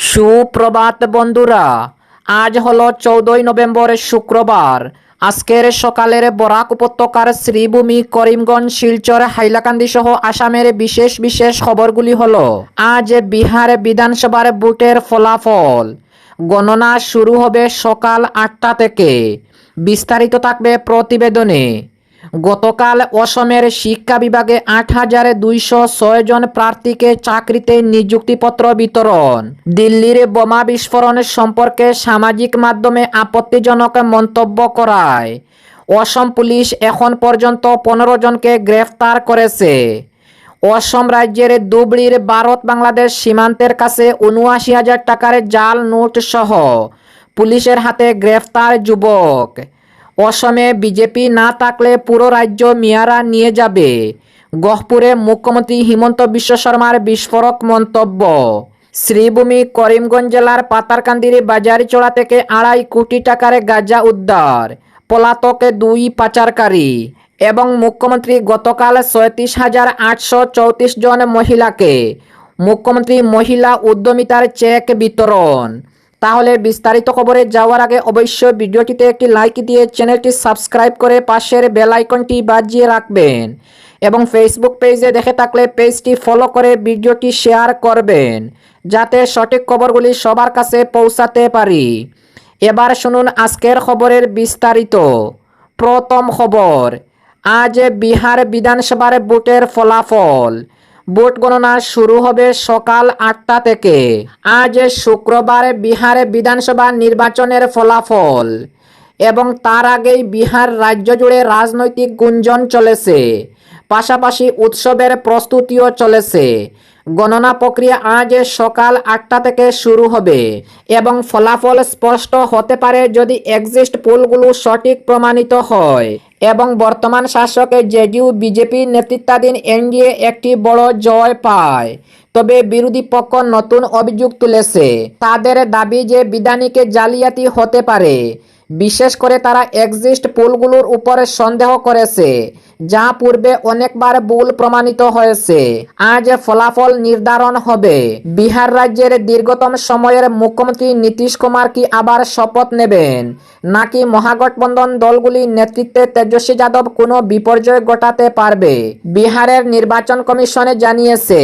সুপ্রভাত বন্ধুরা, আজ হলো চৌদ্দই নভেম্বর শুক্রবার। আজকের সকালের বরাক উপত্যকার শ্রীভূমি করিমগঞ্জ, শিলচর, হাইলাকান্দি সহ আসামের বিশেষ বিশেষ খবরগুলি হল, আজ বিহার বিধানসভার ভোটের ফলাফল। গণনা শুরু হবে সকাল আটটা থেকে। বিস্তারিত থাকবে প্রতিবেদনে। গতকাল অসমের শিক্ষা বিভাগে আট হাজার দুইশো ছয় জন প্রার্থীকে চাকরিতে নিযুক্তিপত্র বিতরণ। দিল্লির বোমা বিস্ফোরণ সম্পর্কে সামাজিক মাধ্যমে আপত্তিজনক মন্তব্য করায়। অসম পুলিশ এখন পর্যন্ত পনেরো জনকে গ্রেফতার করেছে। অসম রাজ্যের দুবড়ির ভারত বাংলাদেশ সীমান্তের কাছে উনআশি হাজার টাকার জাল নোট সহ পুলিশের হাতে গ্রেফতার যুবক। অসমে বিজেপি না থাকলে পুরো রাজ্য মিয়ারা নিয়ে যাবে। গহপুরে মুখ্যমন্ত্রী হিমন্ত বিশ্ব শর্মার বিস্ফোরক মন্তব্য। শ্রীভূমি করিমগঞ্জ জেলার পাতারকান্দির বাজারিচড়া থেকে আড়াই কোটি টাকার গাঁজা উদ্ধার, পলাতকে দুই পাচারকারী এবং মুখ্যমন্ত্রী গতকাল ছয়ত্রিশ হাজার আটশো চৌত্রিশ জন মহিলাকে মুখ্যমন্ত্রী মহিলা উদ্যমিতার চেক বিতরণ তাহলে বিস্তারিত খবরে যাওয়ার আগে অবশ্যই ভিডিওটিতে একটি লাইক দিয়ে চ্যানেলটি সাবস্ক্রাইব করে পাশের বেল আইকনটি বাজিয়ে রাখবেন এবং ফেসবুক পেজে দেখে থাকলে পেজটি ফলো করে ভিডিওটি শেয়ার করবেন যাতে সঠিক খবরগুলি সবার কাছে পৌঁছাতে পারি। এবার শুনুন আজকের খবরের বিস্তারিত। প্রথম খবর, আজ বিহার বিধানসভার ভোটের ফলাফল। ভোট গণনা শুরু হবে সকাল আটটা থেকে। আজ শুক্রবার বিহারে বিধানসভা নির্বাচনের ফলাফল এবং তার আগেই বিহার রাজ্য জুড়ে রাজনৈতিক গুঞ্জন চলেছে। পাশাপাশি উৎসবের প্রস্তুতিও চলেছে। গণনা প্রক্রিয়া আজ সকাল আটটা থেকে শুরু হবে এবং ফলাফল স্পষ্ট হতে পারে যদি এক্সিস্ট পোলগুলো সঠিক প্রমাণিত হয়। এবং বর্তমান শাসক জেডিইউ, বিজেপি নেতৃত্বাধীন এনডিএ একটি বড় জয় পায়। তবে বিরোধী পক্ষ নতুন অভিযোগ তুলেছে। তাদের দাবি যে বিধানিকে জালিয়াতি হতে পারে। বিশেষ করে তারা এক্সিস্ট পুলগুলোর উপরে সন্দেহ করেছে, যা পূর্বে অনেকবার ভুল প্রমাণিত হয়েছে। আজ ফলাফল নির্ধারণ হবে। বিহার রাজ্যের দীর্ঘতম সময়ের মুখ্যমন্ত্রী নীতিশ কুমার কি আবার শপথ নেবেন? নাকি মহাগঠবন্ধন দলগুলির নেতৃত্বে তেজস্বী যাদব কোনো বিপর্যয় ঘটাতে পারবে? বিহারের নির্বাচন কমিশনে জানিয়েছে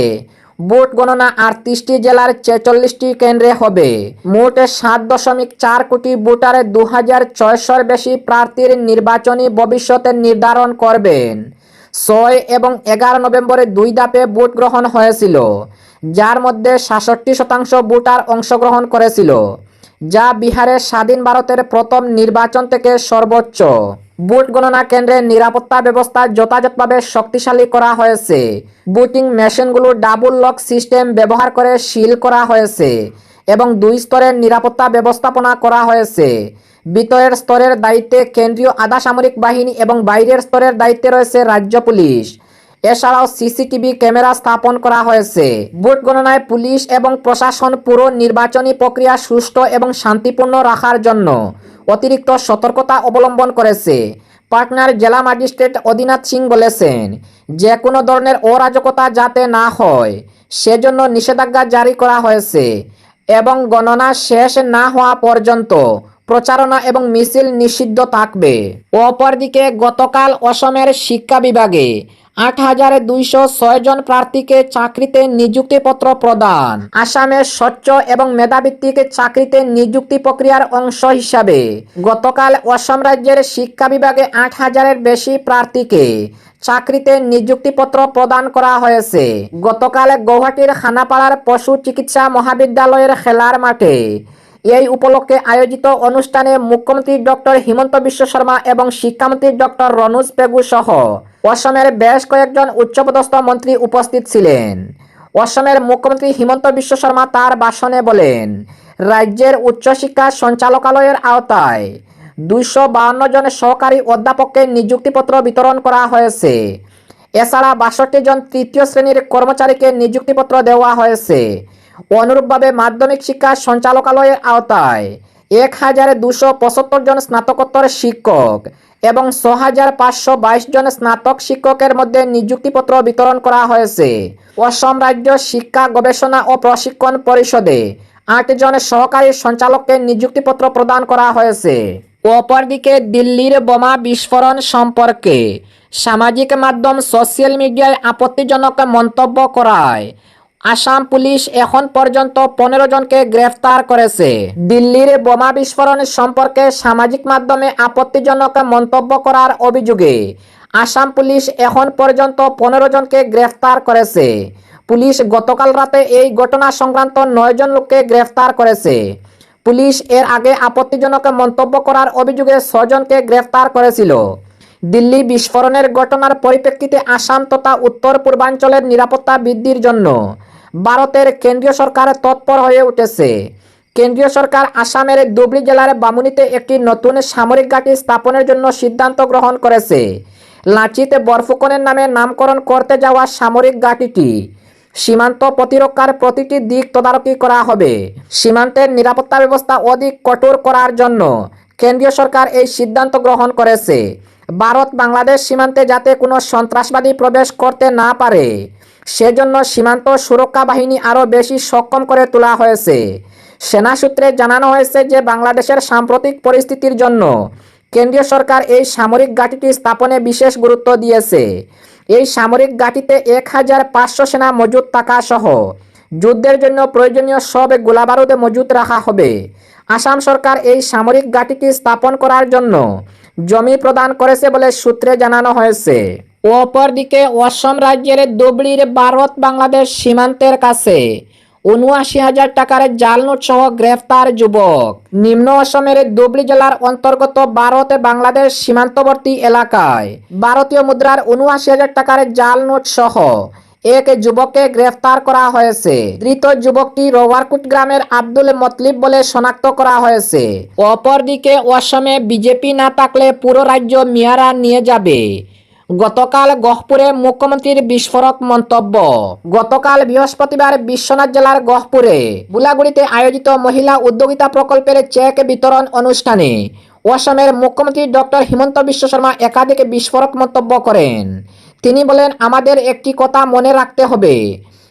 ভোট গণনা আটত্রিশটি জেলার ছেচল্লিশটি কেন্দ্রে হবে। মোট সাত দশমিক চার কোটি ভোটারে দু হাজার বেশি প্রার্থীর নির্বাচনী ভবিষ্যতে নির্ধারণ করবেন। ছয় এবং এগারো নভেম্বরে দুই ধাপে ভোট গ্রহণ হয়েছিল, যার মধ্যে সাতষট্টি শতাংশ ভোটার অংশগ্রহণ করেছিল, যা বিহারের স্বাধীন ভারতের প্রথম নির্বাচন থেকে সর্বোচ্চ। ভোট গণনা কেন্দ্রের নিরাপত্তা ব্যবস্থা যথাযথভাবে শক্তিশালী করা হয়েছে। ভোটিং মেশিনগুলো ডাবল লক সিস্টেম ব্যবহার করে সিল করা হয়েছে এবং দুই স্তরের নিরাপত্তা ব্যবস্থাপনা করা হয়েছে। ভিতরের স্তরের দায়িত্বে কেন্দ্রীয় আধা সামরিক বাহিনী এবং বাইরের স্তরের দায়িত্বে রয়েছে রাজ্য পুলিশ। এছাড়াও সিসিটিভি ক্যামেরা স্থাপন করা হয়েছে। ভোট গণনায় পুলিশ এবং প্রশাসন পুরো নির্বাচনী প্রক্রিয়া সুষ্ঠু এবং শান্তিপূর্ণ রাখার জন্য অতিরিক্ত সতর্কতা অবলম্বন করেছে। পাটনার জেলা ম্যাজিস্ট্রেট অদিনাথ সিং বলেছেন যে কোনো ধরনের অরাজকতা যাতে না হয়, সেজন্য নিষেধাজ্ঞা জারি করা হয়েছে এবং গণনা শেষ না হওয়া পর্যন্ত প্রচারণা এবং মিছিল নিষিদ্ধ থাকবে। অপরদিকে গতকাল অসমের শিক্ষা বিভাগে আট হাজার দুইশো ছয় জন প্রার্থীকে চাকরিতে নিযুক্তিপত্র প্রদান। আসামের স্বচ্ছ এবং মেধাভিত্তিক চাকরিতে নিযুক্তি প্রক্রিয়ার অংশ হিসাবে গতকাল অসম রাজ্যের শিক্ষা বিভাগে আট হাজারের বেশি প্রার্থীকে চাকরিতে নিযুক্তিপত্র প্রদান করা হয়েছে। গতকাল গৌহাটির খানাপাড়ার পশু চিকিৎসা মহাবিদ্যালয়ের খেলার মাঠে এই উপলক্ষে আয়োজিত অনুষ্ঠানে মুখ্যমন্ত্রী ডক্টর হিমন্ত বিশ্ব শর্মা এবং শিক্ষামন্ত্রী ডক্টর রনুজ পেগু সহ অসমের বেশ কয়েকজন উচ্চপদস্থ মন্ত্রী উপস্থিত ছিলেন। অসমের মুখ্যমন্ত্রী হিমন্ত বিশ্ব শর্মা তার ভাষণে বলেন, রাজ্যের উচ্চশিক্ষা সঞ্চালকালয়ের আওতায় দুইশো বাউন্ন জন সহকারী অধ্যাপককে নিযুক্তিপত্র বিতরণ করা হয়েছে। এছাড়া বাষট্টি জন তৃতীয় শ্রেণির কর্মচারীকে নিযুক্তিপত্র দেওয়া হয়েছে। অনুরূপভাবে মাধ্যমিক শিক্ষা সঞ্চালকালয়ের আওতায়। এক হাজার দুশো পঁচাত্তর জন স্নাতকোত্তর শিক্ষক এবং ছ হাজার পাঁচশো বাইশ জন স্নাতক শিক্ষকের মধ্যে নিযুক্তিপত্র বিতরণ করা হয়েছে। অসম রাজ্য শিক্ষা গবেষণা ও প্রশিক্ষণ পরিষদে আটজন সহকারী সঞ্চালককে নিযুক্তিপত্র প্রদান করা হয়েছে। অপরদিকে দিল্লির বোমা বিস্ফোরণ সম্পর্কে সামাজিক মাধ্যম সোশ্যাল মিডিয়ায় আপত্তিজনক মন্তব্য করায় আসাম পুলিশ এখন পর্যন্ত পনেরো জনকে গ্রেফতার করেছে। দিল্লির বোমা বিস্ফোরণ সম্পর্কে সামাজিক মাধ্যমে আপত্তিজনক মন্তব্য করার অভিযোগে আসাম পুলিশ এখন পর্যন্ত পনেরো জনকে গ্রেফতার করেছে। পুলিশ গতকাল রাতে এই ঘটনা সংক্রান্ত নয়জন লোককে গ্রেফতার করেছে। পুলিশ এর আগে আপত্তিজনক মন্তব্য করার অভিযোগে ছজনকে গ্রেফতার করেছিল। দিল্লি বিস্ফোরণের ঘটনার পরিপ্রেক্ষিতে আসাম তথা উত্তর পূর্বাঞ্চলের নিরাপত্তা বৃদ্ধির জন্য ভারতের কেন্দ্রীয় সরকার তৎপর হয়ে উঠেছে। কেন্দ্রীয় সরকার আসামের ধুবড়ী জেলার বামুনিতে একটি নতুন সামরিক ঘাঁটি স্থাপনের জন্য সিদ্ধান্ত গ্রহণ করেছে। লাচিতে বরফুকনের নামে নামকরণ করতে যাওয়া সামরিক ঘাঁটিটি সীমান্ত প্রতিরক্ষার প্রতিটি দিক তদারকি করা হবে। সীমান্তের নিরাপত্তা ব্যবস্থা অধিক কঠোর করার জন্য কেন্দ্রীয় সরকার এই সিদ্ধান্ত গ্রহণ করেছে। ভারত বাংলাদেশ সীমান্তে যাতে কোনো সন্ত্রাসবাদী প্রবেশ করতে না পারে সেজন্য সীমান্ত সুরক্ষা বাহিনী আরও বেশি সক্ষম করে তোলা হয়েছে। সেনা সূত্রে জানানো হয়েছে যে বাংলাদেশের সাম্প্রতিক পরিস্থিতির জন্য কেন্দ্রীয় সরকার এই সামরিক ঘাঁটিটি স্থাপনে বিশেষ গুরুত্ব দিয়েছে। এই সামরিক ঘাঁটিতে এক হাজার পাঁচশো সেনা মজুদ থাকা সহ যুদ্ধের জন্য প্রয়োজনীয় সব গোলাবারুদ মজুদ রাখা হবে। আসাম সরকার এই সামরিক ঘাঁটিটি স্থাপন করার জন্য জমি প্রদান করেছে বলে সূত্রে জানানো হয়েছে। অপরদিকে অসম রাজ্যের ধুবড়ির ভারত বাংলাদেশ সীমান্তের কাছে উনআশি হাজার টাকার জাল নোট সহ গ্রেফতার যুবক। নিম্ন অসমের ধুবড়ি জেলার অন্তর্গত ভারত বাংলাদেশ সীমান্তবর্তী এলাকায় ভারতীয় মুদ্রার উনআশি হাজার টাকার জাল নোট সহ এক যুবককে গ্রেফতার করা হয়েছে। ধৃত যুবকটি রোয়ারকুট গ্রামের আব্দুল মতলিব বলে শনাক্ত করা হয়েছে। অপরদিকে অসমে বিজেপি না থাকলে পুরো রাজ্য মিয়ারা নিয়ে যাবে। গতকাল গহপুরে মুখ্যমন্ত্রীর বিস্ফোরক মন্তব্য। গতকাল বৃহস্পতিবার বিশ্বনাথ জেলার গহপুরে বুলাগুড়িতে আয়োজিত মহিলা উদ্যোগিতা প্রকল্পের চেক বিতরণ অনুষ্ঠানে অসমের মুখ্যমন্ত্রী ডক্টর হিমন্ত বিশ্ব শর্মা একাধিক বিস্ফোরক মন্তব্য করেন। তিনি বলেন, আমাদের একটি কথা মনে রাখতে হবে।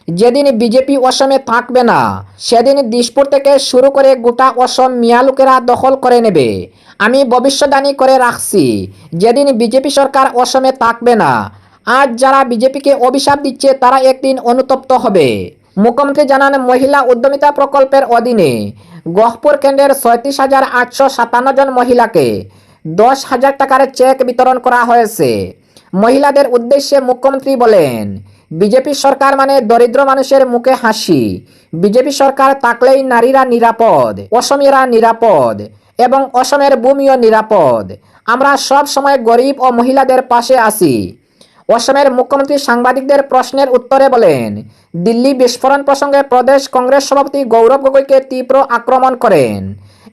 যেদিন বিজেপি অসমে থাকবে না সেদিন দিশপুর থেকে শুরু করে গোটা অসম মিয়া লোকেরা দখল করে নেবে। আমি ভবিষ্যদ্বাণী করে রাখছি যেদিন বিজেপি সরকার অসমে থাকবে না, আজ যারা বিজেপিকে অভিশাপ দিচ্ছে, তারা একদিন অনুতপ্ত হবে। মুখ্যমন্ত্রী জানান, মহিলা উদ্যমিতা প্রকল্পের অধীনে গহপুর কেন্দ্রের ছয়ত্রিশ হাজার আটশো সাতান্ন জন মহিলাকে দশ হাজার টাকার চেক বিতরণ করা হয়েছে। মহিলাদের উদ্দেশ্যে মুখ্যমন্ত্রী বলেন বিজেপি সরকার মানে দরিদ্র মানুষের মুখে হাসি। বিজেপি সরকার থাকলেই নারীরা নিরাপদ অসমীয়রা নিরাপদ এবং অসমের ভূমিও নিরাপদ। আমরা সব সময় গরিব ও মহিলাদের পাশে আছি। অসমের মুখ্যমন্ত্রী সাংবাদিকদের প্রশ্নের উত্তরে বলেন, দিল্লি বিস্ফোরণ প্রসঙ্গে প্রদেশ কংগ্রেস সভাপতি গৌরব গগৈকে তীব্র আক্রমণ করেন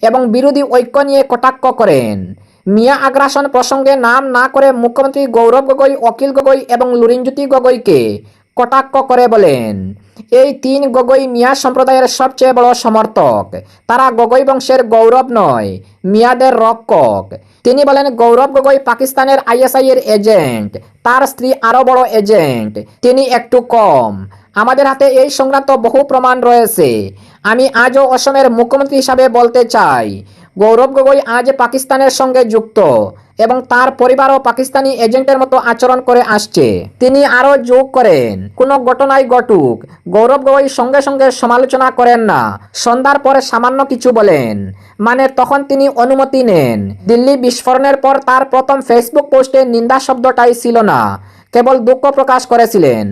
এবং বিরোধী ঐক্য নিয়ে কটাক্ষ করেন। মিয়া আগ্রাসন প্রসঙ্গে নাম না করে মুখ্যমন্ত্রী গৌরব গগৈ, অখিল গগৈ এবং লুরিনজ্যোতি গগৈকে কটাক্ষ করে বলেন, এই তিন গগৈ মিয়া সম্প্রদায়ের সবচেয়ে বড় সমর্থক। তারা গগৈ বংশের গৌরব নয়, মিয়াদের রক্ষক। তিনি বলেন, গৌরব গগৈ পাকিস্তানের আইএসআই এর এজেন্ট। তার স্ত্রী আরও বড় এজেন্ট। তিনি একটু কম। আমাদের হাতে এই সংক্রান্ত বহু প্রমাণ রয়েছে। আমি আজও অসমের মুখ্যমন্ত্রী হিসাবে বলতে চাই গৌরব গগৈ আজ পাকিস্তানের সঙ্গে যুক্ত এবং তার পরিবারও পাকিস্তানি এজেন্টের মতো আচরণ করে আসছে। তিনি আরও যোগ করেন, কোনো ঘটনায় ঘটুক, গৌরব গগৈ সঙ্গে সঙ্গে সমালোচনা করেন না, সন্ধ্যার পরে সামান্য কিছু বলেন মানে তখন তিনি অনুমতি নেন। দিল্লি বিস্ফোরণের পর তার প্রথম ফেসবুক পোস্টে নিন্দা শব্দটাই ছিল না, কেবল দুঃখ প্রকাশ করেছিলেন।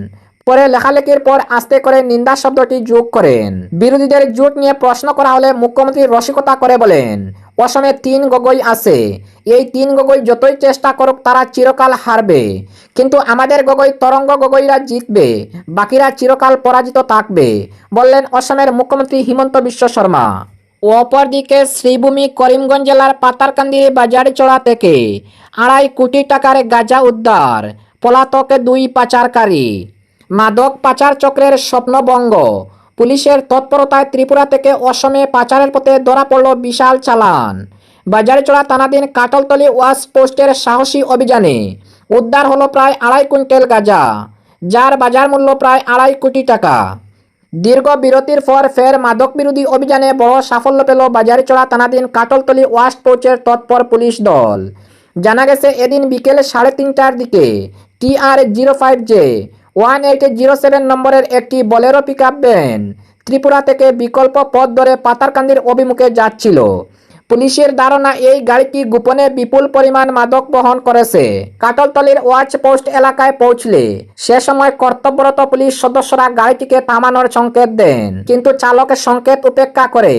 পরে লেখালেখির পর আস্তে করে নিন্দা শব্দটি যোগ করেন। বিরোধীদের জোট নিয়ে প্রশ্ন করা হলে মুখ্যমন্ত্রী রসিকতা করে বলেন, অসমে তিন গগৈ আছে। এই তিন গগৈ যতই চেষ্টা করুক তারা চিরকাল হারবে। কিন্তু আমাদের গগৈ তরঙ্গ গগৈরা জিতবে, বাকিরা চিরকাল পরাজিত থাকবে, বললেন অসমের মুখ্যমন্ত্রী হিমন্ত বিশ্ব শর্মা। অপরদিকে শ্রীভূমি করিমগঞ্জ জেলার পাতারকান্দি বাজার চড়া থেকে আড়াই কোটি টাকার গাঁজা উদ্ধার, পলাতকে দুই পাচারকারী। মাদক পাচার চক্রের স্বপ্নবঙ্গ পুলিশের তৎপরতায় ত্রিপুরা থেকে অসমে পাচারের পথে ধরা পড়ল বিশাল চালান। বাজারচড়া থানাধীন কাটলতলি ওয়াশ পোস্টের সাহসী অভিযানে উদ্ধার হলো প্রায় আড়াই কুইন্টাল গাঁজা, যার বাজার মূল্য প্রায় আড়াই কোটি টাকা। দীর্ঘ বিরতির পর ফের মাদক বিরোধী অভিযানে বড় সাফল্য পেল বাজারিচড়া থানাধীন কাটলতলি ওয়াস্ট পোস্টের তৎপর পুলিশ দল। জানা গেছে, এদিন বিকেল সাড়ে তিনটার দিকে T R zero five J one eight zero seven নম্বরের একটি বলেরো পিক ভ্যান ত্রিপুরা থেকে বিকল্প পথ ধরে পাতারকান্দির অভিমুখে যাচ্ছিল। পুলিশের ধারণা, এই গাড়িটি গোপনে বিপুল পরিমাণ মাদক বহন করেছে। কাটলতলির ওয়াচ পোস্ট এলাকায় পৌঁছলে সে সময় কর্তব্যরত পুলিশ সদস্যরা গাড়িটিকে থামানোর সংকেত দেন। কিন্তু চালকের সংকেত উপেক্ষা করে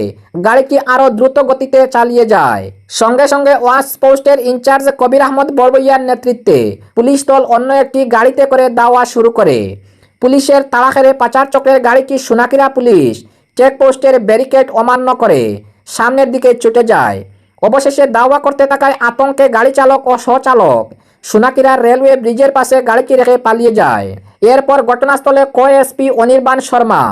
গাড়িটি আরও দ্রুত গতিতে চালিয়ে যায়। সঙ্গে সঙ্গে ওয়াচ পোস্টের ইনচার্জ কবির আহমদ বড়বইয়ার নেতৃত্বে পুলিশ দল অন্য একটি গাড়িতে করে দাওয়া শুরু করে। পুলিশের তাড়াখেড়ে পাচার চক্রের গাড়িটি সোনাকিরা পুলিশ চেকপোস্টের ব্যারিকেড অমান্য করে। সামনের দিকে ছুটে যায়। অবশেষে দাওয়া করতে থাকায় আতঙ্কে গাড়ি চালক ও সহচালক সোনাকিরা রেলওয়ে ব্রিজের পাশে গাড়িটি রেখে পালিয়ে যায়। এরপর ঘটনাস্থলে কো এসপি অনির্বাণ শর্মা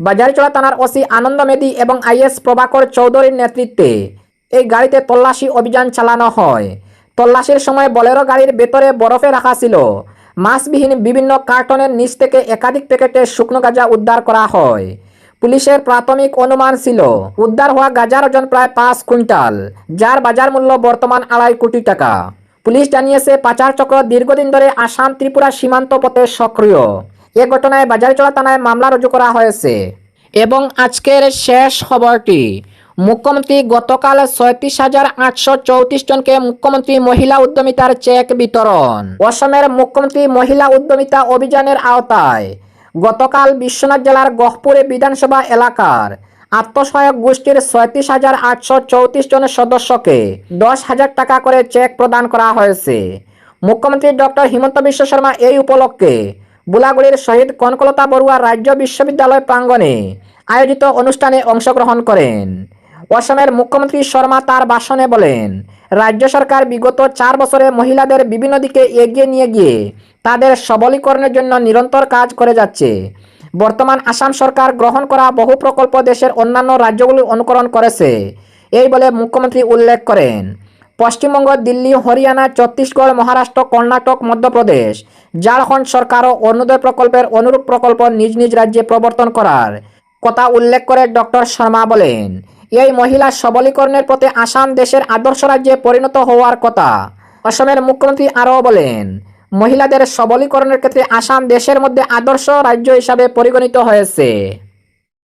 বাজারিচড়া থানার ওসি আনন্দ মেদি এবং আইএস প্রভাকর চৌধুরীর নেতৃত্বে এই গাড়িতে তল্লাশি অভিযান চালানো হয়। তল্লাশির সময় বলেরো গাড়ির ভেতরে বরফে রাখা ছিল। মাছবিহীন বিভিন্ন কার্টনের নিচ থেকে একাধিক প্যাকেটে শুকনো গাঁজা উদ্ধার করা হয়। পুলিশের প্রাথমিক অনুমান ছিল, উদ্ধার হওয়া গাজার ওজন প্রায় পাঁচ কুইন্টাল, যার বাজার মূল্য বর্তমান আড়াই কোটি টাকা। পুলিশ জানিয়েছে, পাচার চক্র দীর্ঘদিন ধরে আসাম ত্রিপুরা সীমান্ত পথে সক্রিয়। এ ঘটনায় বাজারচড়া থানায় মামলা রুজু করা হয়েছে। এবং আজকের শেষ খবরটি, মুখ্যমন্ত্রী গতকাল ছয়ত্রিশ হাজার আটশো চৌত্রিশ জনকে মুখ্যমন্ত্রী মহিলা উদ্যমিতার চেক বিতরণ। অসমের মুখ্যমন্ত্রী মহিলা উদ্যমিতা অভিযানের আওতায় গতকাল বিশ্বনাথ জেলার গহপুরে বিধানসভা এলাকার আত্মসহায়ক গোষ্ঠীর ছয়ত্রিশ হাজার আটশো চৌত্রিশ জনের সদস্যকে দশ হাজার টাকা করে চেক প্রদান করা হয়েছে। মুখ্যমন্ত্রী ডক্টর হিমন্ত বিশ্ব শর্মা এই উপলক্ষে বুলাগুড়ির শহীদ কনকলতা বড়ুয়া রাজ্য বিশ্ববিদ্যালয় প্রাঙ্গণে আয়োজিত অনুষ্ঠানে অংশগ্রহণ করেন। অসমের মুখ্যমন্ত্রী শর্মা তার ভাষণে বলেন রাজ্য সরকার বিগত চার বছরে মহিলাদের বিভিন্ন দিকে এগিয়ে নিয়ে গিয়ে তাদের সবলীকরণের জন্য নিরন্তর কাজ করে যাচ্ছে। বর্তমান আসাম সরকার গ্রহণ করা বহু প্রকল্প দেশের অন্যান্য রাজ্যগুলি অনুকরণ করেছে, এই বলে মুখ্যমন্ত্রী উল্লেখ করেন। পশ্চিমবঙ্গ, দিল্লি, হরিয়ানা, ছত্তিশগড়, মহারাষ্ট্র, কর্ণাটক, মধ্যপ্রদেশ, ঝাড়খণ্ড সরকারও অরুণোদয় প্রকল্পের অনুরূপ প্রকল্প নিজ নিজ রাজ্যে প্রবর্তন করার কথা উল্লেখ করে ডক্টর শর্মা বলেন। এই মহিলা সবলীকরণের পথে আসাম দেশের আদর্শ রাজ্যে পরিণত হওয়ার কথা। অসমের মুখ্যমন্ত্রী আরও বলেন, মহিলাদের সবলীকরণের ক্ষেত্রে আসাম দেশের মধ্যে আদর্শ রাজ্য হিসাবে পরিগণিত হয়েছে।